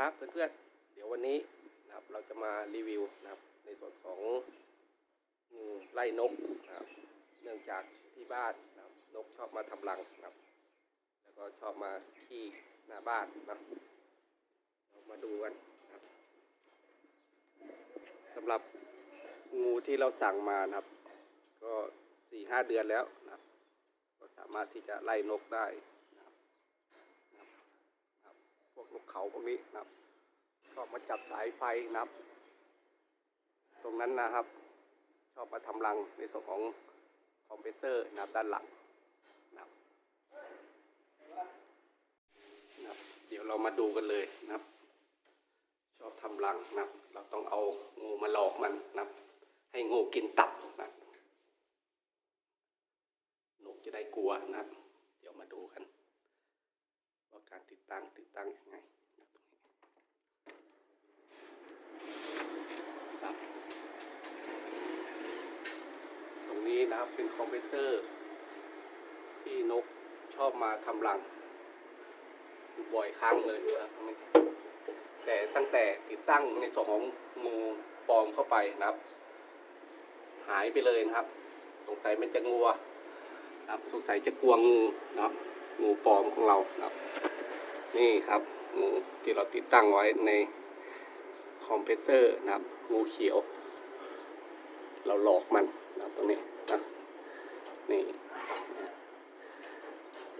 ครับเพื่อนๆ เดี๋ยววันนี้นะครับเราจะมารีวิวนะครับในส่วนของงูไล่นกนะครับ เนื่องจากที่บ้านนะครับนกชอบมาทำรังนะครับ แล้วก็ชอบมาขี้หน้าบ้านนะเรามาดูกันนะครับสำหรับงูที่เราสั่งมานะครับ ก็สี่ห้าเดือนแล้วนะก็สามารถที่จะไล่นกได้นะครับนะครับ พวกนกเขาพวกนี้นะครับ ชอบมาจับสายไฟนะครับ ตรงนั้นนะครับ ชอบมาทำรังในส่วนของคอมเพรสเซอร์นะครับด้านหลังนะครับนะครับ เดี๋ยวเรามาดูกันเลยนะครับ ชอบทำรังนะครับ เราต้องเอางูมาหลอกมันนะครับ ให้งูกินตับนะครับนกจะได้กลัวนะครับ เดี๋ยวมาดูกัน ว่าการติดตั้งติดตั้งยังไงนะครับตรง นะครับ เป็นคอมเพรสเซอร์ ที่นกชอบมาทำรังบ่อยครั้งเลยนะครับแต่ตั้งแต่ติดตั้งในส่วนของงูปลอมเข้าไปนะครับ หายไปเลยนะครับ สงสัยมันจะงัวนะครับสงสัยจะกลัวงูนะครับงูปลอมของเรานะครับ นี่ครับงูที่เราติดตั้งไว้ในคอมเพรสเซอร์นะครับงูเขียว เราหลอกมันนะตรงนี้นะนี่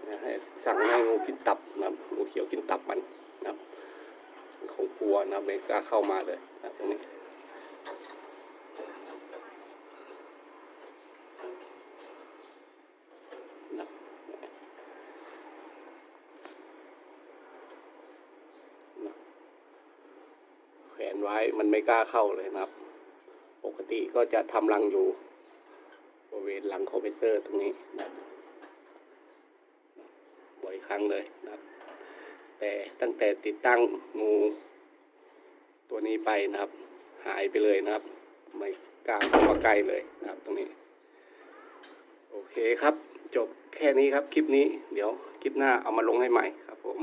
นะให้สั่งให้งูกินตับนะงูเขียวกินตับมันนะครับมันคงกลัวนะไม่กล้าเข้ามาเลยนะตรงนี้นะแขวนไว้มันไม่กล้าเข้าเลยนะครับ ปกติก็จะทำรังอยู่บริเวณหลังคอมเพรสเซอร์ตรงนี้นะบ่อยครั้งเลยนะครับแต่ตั้งแต่ติดตั้งงูตัวนี้ไปนะครับ หายไปเลยนะครับ ไม่กล้าเข้ามาใกล้เลยนะครับตรงนี้ โอเคครับ จบแค่นี้ครับคลิปนี้ เดี๋ยวคลิปหน้าเอามาลงให้ใหม่ครับผม